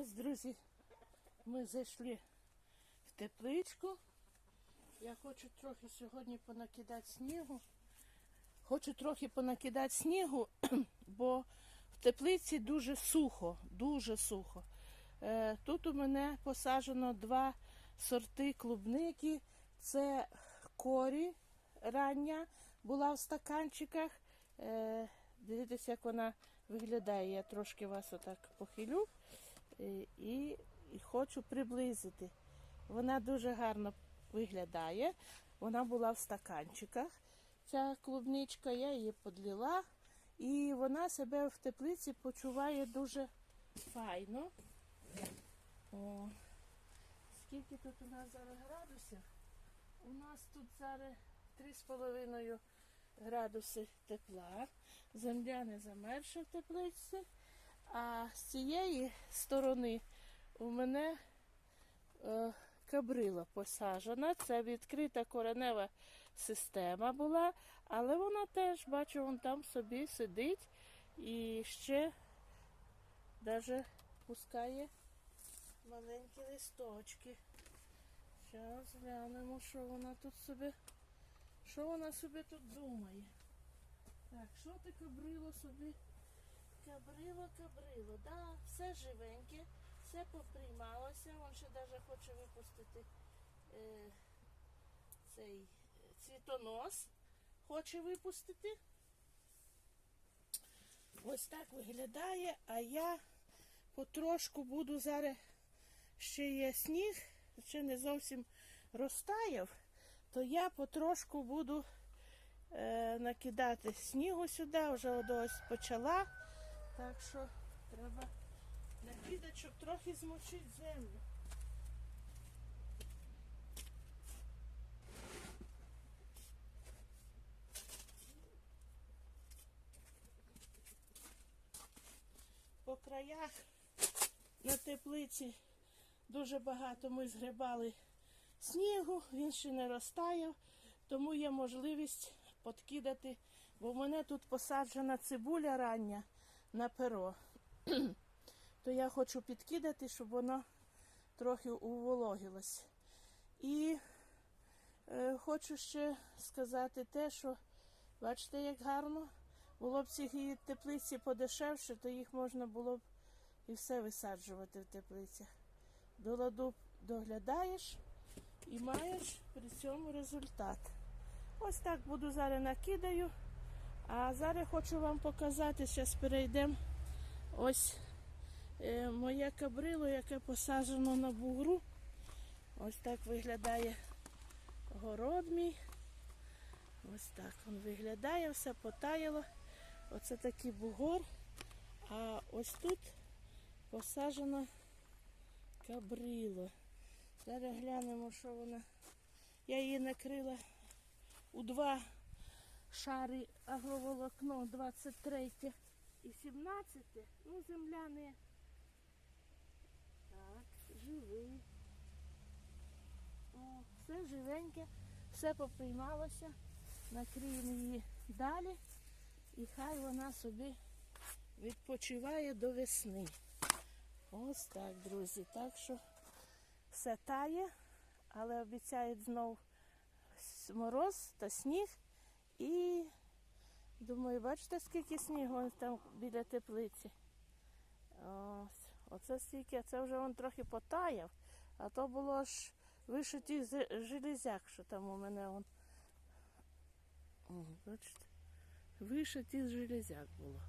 Ось, друзі, ми зайшли в тепличку. Я хочу трохи сьогодні понакидати снігу. Хочу трохи понакидати снігу, бо в теплиці дуже сухо, дуже сухо. Е, Тут у мене посаджено два сорти клубники. Це корі рання була в стаканчиках. Е, Дивіться, як вона виглядає. Я трошки вас отак похилю і, хочу приблизити. Вона дуже гарно виглядає. Вона була в стаканчиках. Ця клубничка, я її подлила, і вона себе в теплиці почуває дуже файно. О, скільки тут у нас зараз градусів? У нас тут зараз 3,5 градуси тепла. Земля не замерзша в теплиці. А з цієї сторони у мене е, кабрила посаджена. Це відкрита коренева система була, але вона теж, бачу, вон там собі сидить і ще навіть пускає маленькі листочки. Зараз глянемо, що вона тут собі. Що вона собі тут думає? Так, що ти кабрило собі? Кабрило, кабрило, да, все живеньке, все поприймалося, він ще навіть хоче випустити е, цей цвітонос, хоче випустити. Ось так виглядає, а я потрошку буду зараз ще є сніг, ще не зовсім розтаяв, то я потрошку буду е, накидати снігу сюди, вже ось почала. Так що треба накидати, щоб трохи змочити землю. По краях на теплиці дуже багато ми згребали снігу, він ще не розтаяв, тому є можливість подкидати, бо в мене тут посаджена цибуля рання на перо. То я хочу підкидати, щоб воно трохи увологилось. І е, хочу ще сказати те, що бачите, як гарно. Було б ці теплиці подешевше, то їх можна було б і все висаджувати в теплицях. До ладу доглядаєш і маєш при цьому результат. Ось так буду зараз накидаю. А зараз хочу вам показати, зараз перейдемо ось е, моє кабрило, яке посаджено на бугру. Ось так виглядає город мій. Ось так він виглядає, все потаяло. Оце такий бугор. А ось тут посаджено кабрило. Зараз глянемо, що вона. Я її накрила у два шари агроволокно 23 і 17. Ну, земляне. Так, живий. О, все живеньке, все поприймалося. Накриємо її далі. І хай вона собі відпочиває до весни. Ось так, друзі. Так що все тає, але обіцяють знов мороз та сніг. І думаю, бачите, скільки снігу там біля теплиці. Ось, оце стільки, це вже він трохи потаяв, а то було ж вишиті з железяк, що там у мене он. О, бачите, вишиті з железяк було.